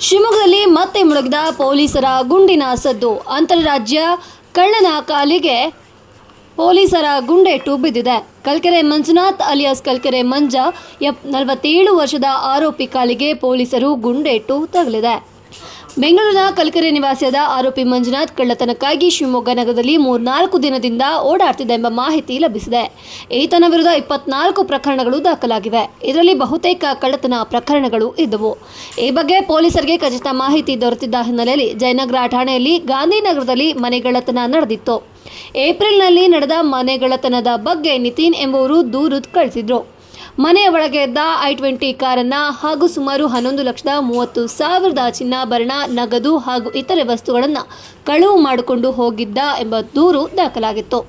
ಶಿವಮೊಗ್ಗದಲ್ಲಿ ಮತ್ತೆ ಮುಳುಗಿದ ಪೊಲೀಸರ ಗುಂಡಿನ ಸದ್ದು. ಅಂತಾರಾಜ್ಯ ಕಳ್ಳನ ಕಾಲಿಗೆ ಪೊಲೀಸರ ಗುಂಡೇಟು ಬಿದ್ದಿದೆ ಕಲ್ಕೆರೆ ಮಂಜುನಾಥ್ ಅಲಿಯಾಸ್ ಕಲ್ಕೆರೆ ಮಂಜ, ಎಪ್ ನಲವತ್ತೇಳು ವರ್ಷದ ಆರೋಪಿ ಕಾಲಿಗೆ ಪೊಲೀಸರು ಗುಂಡೇಟು ತಗಲಿದೆ. ಬೆಂಗಳೂರಿನ ಕಲ್ಕೆರೆ ನಿವಾಸಿಯಾದ ಆರೋಪಿ ಮಂಜುನಾಥ್ ಕಳ್ಳತನಕ್ಕಾಗಿ ಶಿವಮೊಗ್ಗ ನಗರದಲ್ಲಿ ಮೂರ್ನಾಲ್ಕು ದಿನದಿಂದ ಓಡಾಡ್ತಿದ್ದ ಎಂಬ ಮಾಹಿತಿ ಲಭಿಸಿದೆ. ಈತನ ವಿರುದ್ಧ ಇಪ್ಪತ್ನಾಲ್ಕು ಪ್ರಕರಣಗಳು ದಾಖಲಾಗಿವೆ. ಇದರಲ್ಲಿ ಬಹುತೇಕ ಕಳ್ಳತನ ಪ್ರಕರಣಗಳು ಇದ್ದವು. ಈ ಬಗ್ಗೆ ಪೊಲೀಸರಿಗೆ ಖಚಿತ ಮಾಹಿತಿ ದೊರೆತಿದ್ದ ಹಿನ್ನೆಲೆಯಲ್ಲಿ ಜಯನಗರ ಠಾಣೆಯಲ್ಲಿ ಗಾಂಧಿನಗರದಲ್ಲಿ ಮನೆಗಳ್ಳತನ ನಡೆದಿತ್ತು. ಏಪ್ರಿಲ್ನಲ್ಲಿ ನಡೆದ ಮನೆಗಳ್ಳತನದ ಬಗ್ಗೆ ನಿತಿನ್ ಎಂಬುವರು ದೂರು ಕಳಿಸಿದ್ರು. ಮನೆಯ ಒಳಗೆ ಇದ್ದ ಐ ಟ್ವೆಂಟಿ ಕಾರನ್ನ ಹಾಗೂ ಸುಮಾರು ಹನ್ನೊಂದು ಲಕ್ಷದ ಮೂವತ್ತು ಸಾವಿರದ ಚಿನ್ನಾಭರಣ ನಗದು ಹಾಗೂ ಇತರೆ ವಸ್ತುಗಳನ್ನು ಕಳುವು ಮಾಡಿಕೊಂಡು ಹೋಗಿದ್ದ ಎಂಬ ದೂರು ದಾಖಲಾಗಿತ್ತು.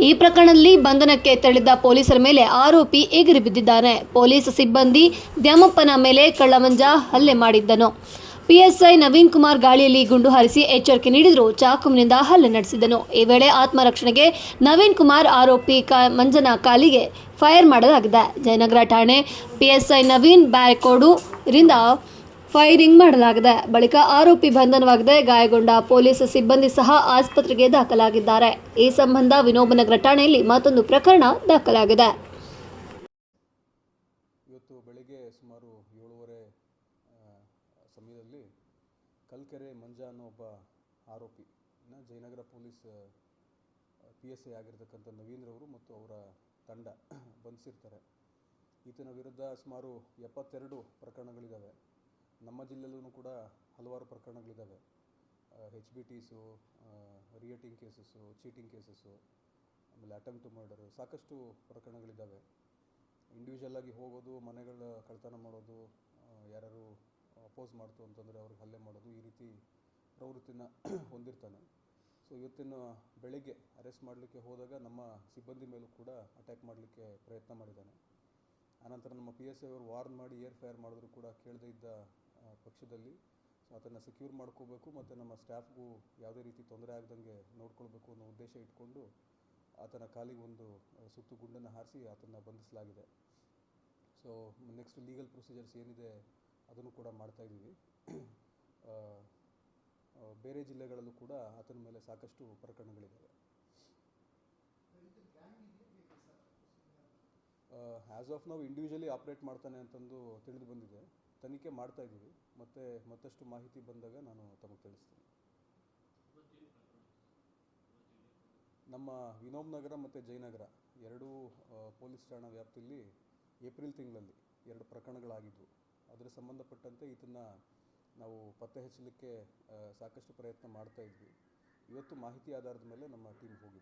ಈ ಪ್ರಕರಣದಲ್ಲಿ ಬಂಧನಕ್ಕೆ ತೆರಳಿದ್ದ ಪೊಲೀಸರ ಮೇಲೆ ಆರೋಪಿ ಎಗಿರಿ ಬಿದ್ದಿದ್ದಾನೆ. ಪೊಲೀಸ್ ಸಿಬ್ಬಂದಿ ದ್ಯಾಮಪ್ಪನ ಮೇಲೆ ಕಳ್ಳಮಂಜ ಹಲ್ಲೆ ಮಾಡಿದ್ದನು. ಪಿಎಸ್ಐ ನವೀನ್ ಕುಮಾರ್ ಗಾಳಿಯಲ್ಲಿ ಗುಂಡು ಹಾರಿಸಿ ಎಚ್ಚರಿಕೆ ನೀಡಿದರೂ. ಚಾಕುವಿನಿಂದ ಹಲ್ಲೆ ನಡೆಸಿದನು ಈ ವೇಳೆ ಆತ್ಮರಕ್ಷಣೆಗೆ ನವೀನ್ ಕುಮಾರ್ ಆರೋಪಿ ಕ ಮಂಜನ ಕಾಲಿಗೆ ಫೈರ್ ಮಾಡಲಾಗಿದೆ. ಜಯನಗರ ಠಾಣೆ ಪಿಎಸ್ಐ ನವೀನ್ ಬ್ಯಾರಿಕೋಡು ರಿಂದ ಫೈರಿಂಗ್ ಮಾಡಲಾಗಿದೆ. ಬಳಿಕ ಆರೋಪಿ ಬಂಧನವಾಗಿದೆ ಗಾಯಗೊಂಡ ಪೊಲೀಸ್ ಸಿಬ್ಬಂದಿ ಸಹ ಆಸ್ಪತ್ರೆಗೆ ದಾಖಲಾಗಿದ್ದಾರೆ. ಈ ಸಂಬಂಧ ವಿನೋಬನಗರ ಠಾಣೆಯಲ್ಲಿ ಮತ್ತೊಂದು ಪ್ರಕರಣ ದಾಖಲಾಗಿದೆ ಇವತ್ತು ಬೆಳಿಗ್ಗೆ ಸುಮಾರು ಏಳುವರೆ ಆ, ಸಮಯದಲ್ಲಿ ಕಲ್ಕೆರೆ ಮಂಜ ಅನ್ನೋ ಒಬ್ಬ ಆರೋಪಿನ Jayanagar police P S I ಆಗಿರ್ತಕ್ಕಂಥ ನವೀನ್ರವರು ಮತ್ತು ಅವರ ತಂಡ ಬಂಧಿಸಿರ್ತಾರೆ. ಈತನ ವಿರುದ್ಧ ಸುಮಾರು ಎಪ್ಪತ್ತೆರಡು ಪ್ರಕರಣಗಳಿದ್ದಾವೆ ನಮ್ಮ ಜಿಲ್ಲೆಯಲ್ಲೂ ಕೂಡ ಹಲವಾರು ಪ್ರಕರಣಗಳಿದ್ದಾವೆ ಹೆಚ್ ಬಿ ಟೀಸು ರಿಯೇಟಿಂಗ್ ಕೇಸಸ್ಸು ಚೀಟಿಂಗ್ ಕೇಸಸ್ಸು ಆಮೇಲೆ ಅಟೆಂಪ್ಟ್ ಮರ್ಡರು ಸಾಕಷ್ಟು ಪ್ರಕರಣಗಳಿದ್ದಾವೆ ಇಂಡಿವಿಜುವಲ್ ಆಗಿ ಹೋಗೋದು, ಮನೆಗಳ ಕಳ್ತನ ಮಾಡೋದು ಯಾರು ಅಪೋಸ್ ಮಾಡ್ತು ಅಂತಂದರೆ ಅವ್ರಿಗೆ ಹಲ್ಲೆ ಮಾಡೋದು ಈ ರೀತಿ ಪ್ರವೃತ್ತಿನ ಹೊಂದಿರ್ತಾನೆ. ಸೊ ಇವತ್ತಿನ ಬೆಳಗ್ಗೆ ಅರೆಸ್ಟ್ ಮಾಡಲಿಕ್ಕೆ ಹೋದಾಗ ನಮ್ಮ ಸಿಬ್ಬಂದಿ ಮೇಲೂ ಕೂಡ ಅಟ್ಯಾಕ್ ಮಾಡಲಿಕ್ಕೆ ಪ್ರಯತ್ನ ಮಾಡಿದ್ದಾನೆ. ಆನಂತರ ನಮ್ಮ ಪಿ ಎಸ್ ಐ ಅವರು ವಾರ್ನ್ ಮಾಡಿ ಏರ್ ಫೈರ್ ಮಾಡಿದ್ರು ಕೂಡ ಕೇಳದೇ ಇದ್ದ ಪಕ್ಷದಲ್ಲಿ. ಸೊ ಅದನ್ನು ಸೆಕ್ಯೂರ್ ಮಾಡ್ಕೋಬೇಕು ಮತ್ತು ನಮ್ಮ ಸ್ಟಾಫ್ಗೂ ಯಾವುದೇ ರೀತಿ ತೊಂದರೆ ಆಗದಂಗೆ ನೋಡ್ಕೊಳ್ಬೇಕು ಅನ್ನೋ ಉದ್ದೇಶ ಇಟ್ಕೊಂಡು ಆತನ ಕಾಲಿಗೆ ಒಂದು ಸುತ್ತು ಗುಂಡನ್ನು ಹಾರಿಸಿ ಆತನ ಬಂಧಿಸಲಾಗಿದೆ. ಸೊ ನೆಕ್ಸ್ಟ್ ಲೀಗಲ್ ಪ್ರೊಸೀಜರ್ಸ್ ಏನಿದೆ ಅದನ್ನು ಕೂಡ ಮಾಡ್ತಾ ಇದ್ದೀವಿ. ಆ, ಆ, ಬೇರೆ ಜಿಲ್ಲೆಗಳಲ್ಲೂ ಕೂಡ ಆತನ ಮೇಲೆ ಸಾಕಷ್ಟು ಪ್ರಕರಣಗಳಿದ್ದಾವೆ ಆ್ಯಸ್ ಆಫ್ ನಾವು ಇಂಡಿವಿಜುವಲಿ ಆಪ್ರೇಟ್ ಮಾಡ್ತಾನೆ ಅಂತಂದು ತಿಳಿದು ಬಂದಿದೆ. ತನಿಖೆ ಮಾಡ್ತಾ ಇದ್ದೀವಿ. ಮತ್ತು ಮತ್ತಷ್ಟು ಮಾಹಿತಿ ಬಂದಾಗ ನಾನು ತಮಗೆ ತಿಳಿಸ್ತೀನಿ. ನಮ್ಮ ವಿನೋಬ್ ನಗರ ಮತ್ತು ಜಯನಗರ ಎರಡೂ ಪೊಲೀಸ್ ಠಾಣಾ ವ್ಯಾಪ್ತಿಯಲ್ಲಿ ಏಪ್ರಿಲ್ ತಿಂಗಳಲ್ಲಿ ಎರಡು ಪ್ರಕರಣಗಳಾಗಿದ್ವು. ಅದರ ಸಂಬಂಧಪಟ್ಟಂತೆ ಇದನ್ನು ನಾವು ಪತ್ತೆ ಹಚ್ಚಲಿಕ್ಕೆ ಸಾಕಷ್ಟು ಪ್ರಯತ್ನ ಮಾಡ್ತಾ ಇದ್ವಿ. ಇವತ್ತು ಮಾಹಿತಿ ಆಧಾರದ ಮೇಲೆ ನಮ್ಮ ಟೀಮ್ ಹೋಗಿದ್ರು